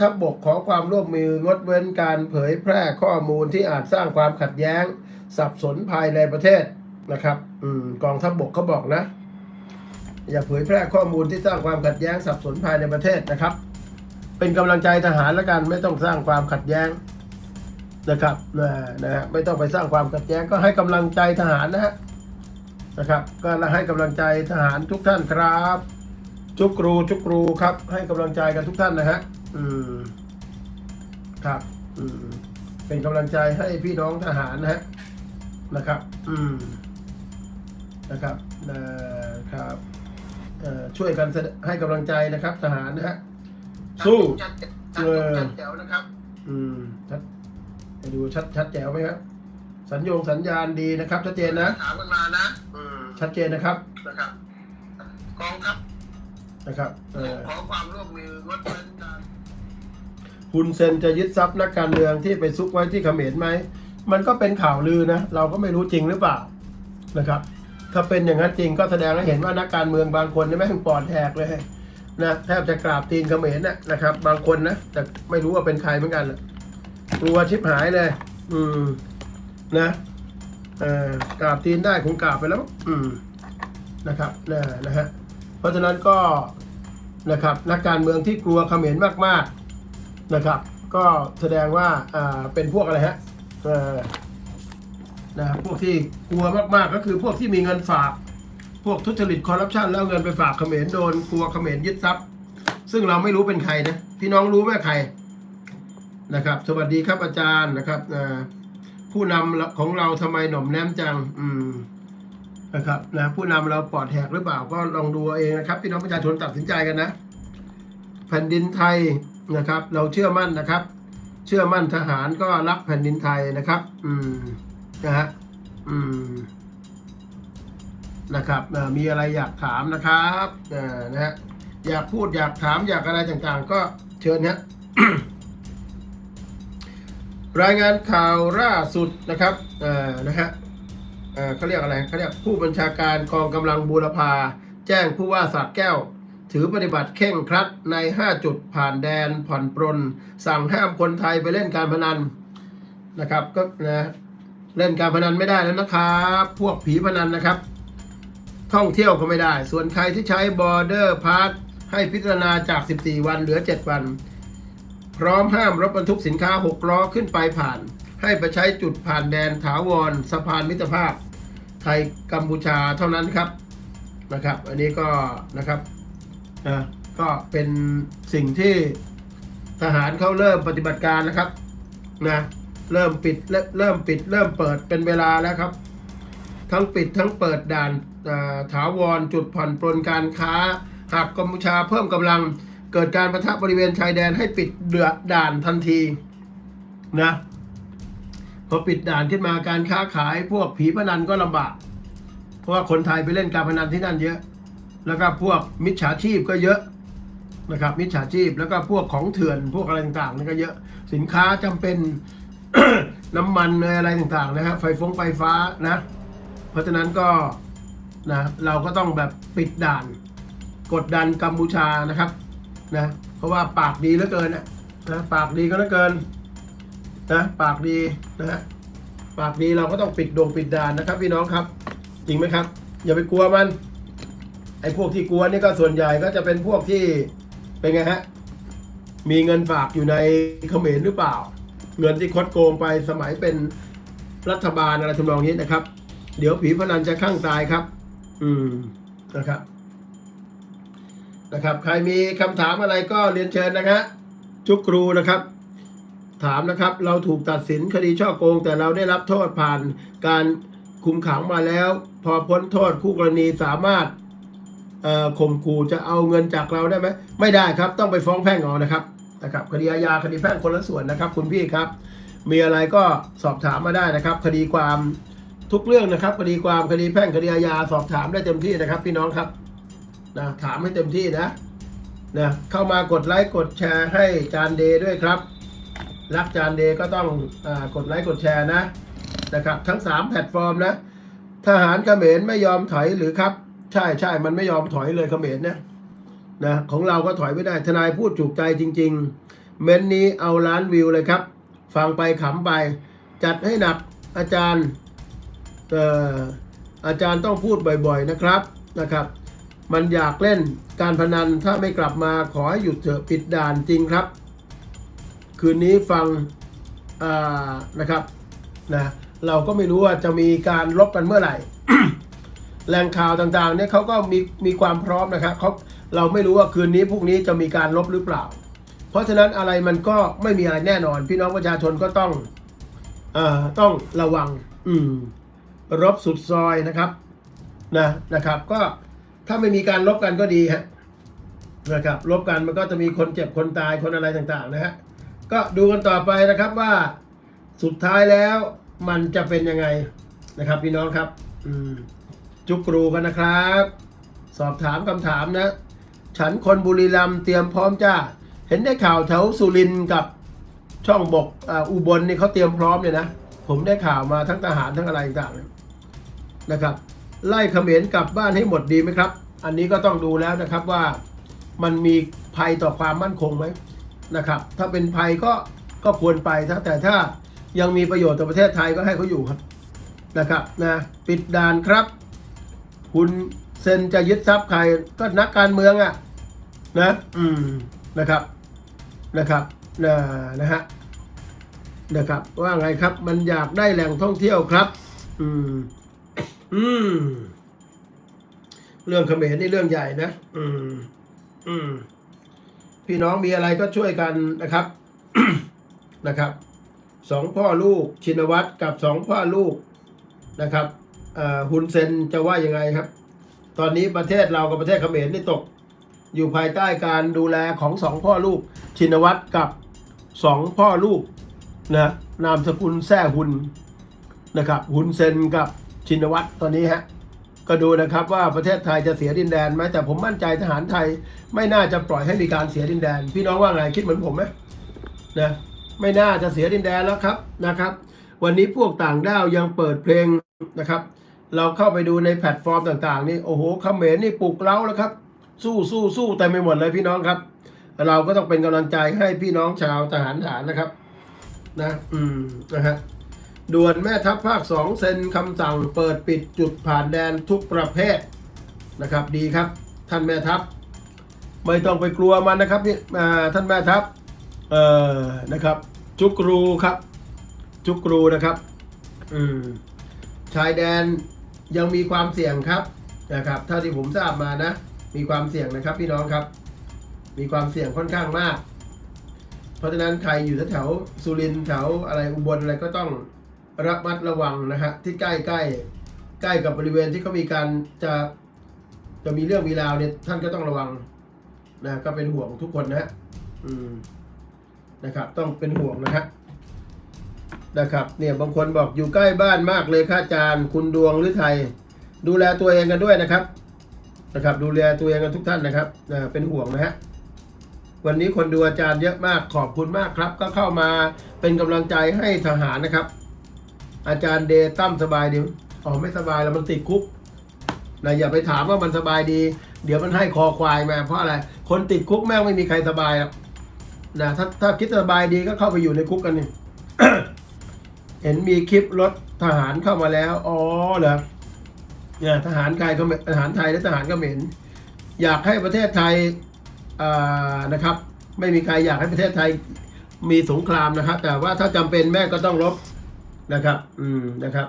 ทัพบบกขอความร่วมมืองดเว้นการเผยแพร่ข้อมูลที่อาจสร้างความขัดแย้ง สับสนภายในประเทศนะครับอืมกองทัพบบกเขาบอกนะ อย่าเผยแพร่ข้อมูลที่สร้างความขัดแย้งสับสนภายในประเทศนะครับ เป็นกำลังใจทหารล้วกันไม่ต้องสร้างความขัดแย้งนะครับนะนะฮะไม่ต้องไปสร้างความขัดแย้งก็ให้กำลังใจทหารนะฮะนะครับ ก็ให้กำลังใจทหารทุกท่านครับ ทุกครูทุกครูครับ ให้กำลังใจกันทุกท่านนะฮะ อืม ครับ อืม เป็นกำลังใจให้พี่น้องทหารนะฮะนะครับ อืม นะครับนะครับเอ่อช่วยกันแสดให้กำลังใจนะครับ ทหารนะฮะสู้ชัดเออชัดแจ๋วนะครับ อืมชัดให้ดูชัดชัดแจ๋วไหมครับสัญญงสัญญาณดีนะครับ ชัดเจนนะถามกันมานะอืมชัดเจนนะครับนะครับกองทัพนะครับเออขอความร่วมมืองดเว้นการ คุณเซนจะยึดทรัพย์นักการเมืองที่ไปซุกไว้ที่เขมรไหม มันก็เป็นข่าวลือนะ เราก็ไม่รู้จริงหรือเปล่านะครับ ถ้าเป็นอย่างนั้นจริงก็แสดงให้เห็นว่านักการเมืองบางคนนี่แม่งปอดแหกเลยนะแทบจะกราบตีนเขมรนะนะครับ บางคนนะแต่ไม่รู้ว่าเป็นใครเหมือนกันกลัวชิบหายเลย อืมนะเอ่อกราบตีนได้คงกราบไปแล้ว อืมนะครับนะนะฮะเพราะฉะนั้นก็นะครับนักการเมืองที่กลัวเขมรมากๆ นะครับ ก็แสดงว่าเป็นพวกอะไรฮะนะพวกที่กลัวมากๆก็คือพวกที่มีเงินฝาก พวกทุจริตคอร์รัปชันแล้วเงินไปฝากเขมรโดนกลัวเขมรยึดทรัพย์ ซึ่งเราไม่รู้เป็นใครนะพี่น้องรู้ไหมใครนะครับ สวัสดีครับอาจารย์นะครับผู้นำของเราทำไมหน่อมแนมจังอืมนะครับนะผู้นำเราปลอดแหกหรือเปล่าก็ลองดูเอาเองนะครับ พี่น้องประชาชนตัดสินใจกันนะ แผ่นดินไทย นะครับ เราเชื่อมั่นนะครับ เชื่อมั่นทหารก็รักแผ่นดินไทยนะครับ อืมนะฮะอืมนะครับมีอะไรอยากถามนะครับนะฮะอยากพูดอยากถามอยากอะไรต่างๆ ก็เชิญนะรายงานข่าวล่าสุดนะครับเอ่อนะฮะเอ่อเขาเรียกอะไรเขาเรียกผู้บัญชาการกองกำลังบูรพา แจ้งผู้ว่าสระแก้ว ถือปฏิบัติเข่งครัดใน 5 จุดผ่านแดนผ่อนปรน สั่งห้ามคนไทยไปเล่นการพนันนะครับก็นะเล่นการพนันไม่ได้แล้วนะครับพวกผีพนันนะครับ ท่องเที่ยวก็ไม่ได้ ส่วนใครที่ใช้ border pass ให้พิจารณาจาก 14 วันเหลือ 7 วัน พร้อมห้ามรถบรรทุกสินค้า 6 ล้อขึ้นไปผ่าน ให้ไปใช้จุดผ่านแดนถาวรสะพานมิตรภาพ ไทยกัมพูชาเท่านั้นครับนะครับ อันนี้ก็นะครับ นะก็เป็นสิ่งที่ทหารเขาเริ่มปฏิบัติการนะครับนะเริ่มปิดเริ่มปิด เริ่มเปิดเป็นเวลาแล้วครับ ทั้งปิดทั้งเปิดด่านถาวรจุดผ่อนปลนการค้า หากกัมพูชาเพิ่มกำลังเกิดการประทะบริเวณชายแดนให้ปิดเดือดด่านทันทีนะพอปิดด่านขึ้นมาการค้าขายพวกผีพนันก็ลำบาก เพราะว่าคนไทยไปเล่นการพนันที่นั่นเยอะ แล้วก็พวกมิจฉาชีพก็เยอะนะครับมิจฉาชีพแล้วก็พวกของเถื่อนพวกอะไรต่างๆนี่ก็เยอะสินค้าจำเป็นน้ำมันอะไรต่างๆนะฮะไฟฟงไฟฟ้านะ เพราะฉะนั้นก็นะเราก็ต้องแบบปิดด่าน กดดันกัมพูชานะครับนะเพราะว่าปากดีเหลือเกินนะนะปากดีก็เหลือเกินนะปากดีนะฮะปากดีเราก็ต้องปิดดงปิดด่านนะครับพี่น้องครับ จริงไหมครับ อย่าไปกลัวมัน ไอ้พวกที่กลัวนี่ก็ส่วนใหญ่ก็จะเป็นพวกที่เป็นไงฮะ มีเงินฝากอยู่ในเขมรหรือเปล่า เงินที่คดโกงไปสมัยเป็นรัฐบาลอะไรทำนองนี้นะครับ เดี๋ยวผีพนันจะข้างตายครับ อืมนะครับ นะครับ ใครมีคำถามอะไรก็เรียนเชิญนะครับจุกครูนะครับถามนะครับ เราถูกตัดสินคดีช่อโกง แต่เราได้รับโทษผ่านการคุมขังมาแล้ว พอพ้นโทษคู่กรณีสามารถ ข่มขู่จะเอาเงินจากเราได้ไหมไม่ได้ครับต้องไปฟ้องแพ่งเอานะครับนะครับคดีอาญาคดีแพ่งคนละส่วนนะครับ คุณพี่ครับ มีอะไรก็สอบถามมาได้นะครับ คดีความทุกเรื่องนะครับ คดีความคดีแพ่งคดีอาญาสอบถามได้เต็มที่นะครับ พี่น้องครับนะถามให้เต็มที่นะนะเข้ามากดไลค์กดแชร์ให้จานเดย์ด้วยครับ รักจานเดย์ก็ต้องอกดไลค์กดแชร์นะนะครับ ทั้ง 3 แพลตฟอร์มนะทหารเขมรไม่ยอมถอยหรือครับ ใช่ใช่มันไม่ยอมถอยเลยเขมรเนี่ยนะของเราก็ถอยไม่ได้ทนายพูดถูกใจจริง ๆ เม้นนี้เอาล้านวิวเลยครับ ฟังไปขำไป จัดให้หนักอาจารย์เอ่ออาจารย์ต้องพูดบ่อยๆนะครับนะครับ มันอยากเล่นการพนันถ้าไม่กลับมาขอให้หยุดเถอะปิดด่านจริงครับ คืนนี้ฟังอ่านะครับนะเราก็ไม่รู้ว่าจะมีการลบกันเมื่อไหร่ แหล่งข่าวต่างๆเนี่ยเขาก็มีมีความพร้อมนะครับเขาเราไม่รู้ว่าคืนนี้พรุ่งนี้จะมีการลบหรือเปล่า เพราะฉะนั้นอะไรมันก็ไม่มีอะไรแน่นอน พี่น้องประชาชนก็ต้องเอ่อต้องระวัง อืม รบสุดซอยนะครับนะนะครับ ก็ถ้าไม่มีการลบกันก็ดีฮะนะครับลบกันมันก็จะมีคนเจ็บคนตายคนอะไรต่างๆนะฮะก็ดูกันต่อไปนะครับว่าสุดท้ายแล้วมันจะเป็นยังไงนะครับพี่น้องครับ อืม จุกรูกันนะครับ สอบถามคำถามนะ ฉันคนบุรีรัมย์เตรียมพร้อมจ้า เห็นได้ข่าวแถวสุรินทร์กับช่องบกออุบลนี่เขาเตรียมพร้อมเลยนะ ผมได้ข่าวมาทั้งทหารทั้งอะไรต่างๆนะครับ ไล่เขมรกลับบ้านให้หมดดีไหมครับ อันนี้ก็ต้องดูแล้วนะครับว่ามันมีภัยต่อความมั่นคงไหมนะครับ ถ้าเป็นภัยก็ก็ควรไปถ้าแต่ถ้ายังมีประโยชน์ต่อประเทศไทยก็ให้เขาอยู่ครับนะครับนะปิดด่านครับ คุณเซนจะยึดทรัพย์ใครก็นักการเมืองอะนะอืมนะครับนะครับนะนะฮะนะครับ ว่าไงครับ มันอยากได้แหล่งท่องเที่ยวครับ อืม อืม เรื่องเขมรนี่เรื่องใหญ่นะอืม อืม พี่น้องมีอะไรก็ช่วยกันนะครับนะครับสองพ่อลูกชินวัตรกับสองพ่อลูกนะครับเอ่อ ฮุนเซนจะว่ายังไงครับ ตอนนี้ประเทศเรากับประเทศเขมรนี่ตก อยู่ภายใต้การดูแลของสองพ่อลูก ชินวัตรกับสองพ่อลูกนะนามสกุลแซ่หุนนะครับฮุนเซนกับชินวัตรตอนนี้ฮะก็ดูนะครับว่าประเทศไทยจะเสียดินแดนไหมแต่ผมมั่นใจทหารไทยไม่น่าจะปล่อยให้มีการเสียดินแดน พี่น้องว่าไงคิดเหมือนผมไหมนะไม่น่าจะเสียดินแดนแล้วครับนะครับ วันนี้พวกต่างด้าวยังเปิดเพลงนะครับ เราเข้าไปดูในแพลตฟอร์มต่างๆ นี่โอ้โหเขมรนี่ปลุกเร้าแล้วครับ สู้สู้สู้แต่ไม่หมดเลยพี่น้องครับ เราก็ต้องเป็นกำลังใจให้พี่น้องชาวทหารฐานนะครับ นะ อืมนะฮะด่วนแม่ทัพภาคสองเซ็นคำสั่งเปิดปิดจุดผ่านแดนทุกประเภทนะครับ ดีครับ ท่านแม่ทัพ ไม่ต้องไปกลัวมันนะครับพี่อ่าท่านแม่ทัพเอ่อนะครับ จุกรูครับ จุกรูนะครับ อืมชายแดน ยังมีความเสี่ยงครับนะครับเท่าที่ผมทราบมานะ มีความเสี่ยงนะครับพี่น้องครับ มีความเสี่ยงค่อนข้างมาก เพราะฉะนั้นใครอยู่แถวสุรินทร์แถวอะไรอุบลอะไรก็ต้องระมัดระวังนะฮะที่ใกล้ใกล้ใกล้กับบริเวณที่เขามีการจะจะมีเรื่องมีราวเนี่ยท่านก็ต้องระวังนะก็เป็นห่วงทุกคนนะฮะอืมนะครับ ต้องเป็นห่วงนะฮะ นะครับเนี่ยบางคนบอกอยู่ใกล้บ้านมากเลยค่ะอาจารย์ คุณดวงหรือไทย ดูแลตัวเองกันด้วยนะครับนะครับ ดูแลตัวเองกันทุกท่านนะครับนะเป็นห่วงนะฮะวันนี้คนดูอาจารย์เยอะมากขอบคุณมากครับ ก็เข้ามาเป็นกำลังใจให้ทหารนะครับ อาจารย์เดตั้มสบายดีอ๋อไม่สบายแล้วมันติดคุกนะอย่าไปถามว่ามันสบายดี เดี๋ยวมันให้คอควายมาเพราะอะไร คนติดคุกแม่งไม่มีใครสบายหรอกนะถ้าถ้าคิดสบายดีก็เข้าไปอยู่ในคุกกันนี่ เห็นมีคลิปรถทหารเข้ามาแล้ว อ๋อเหรอเนี่ยทหารไทยก็ทหารไทยและทหารเหมรอยากให้ประเทศไทยนะครับ ไม่มีใครอยากให้ประเทศไทยมีสงครามนะครับ แต่ว่าถ้าจำเป็นแม่ก็ต้องรบนะครับ อืมนะครับ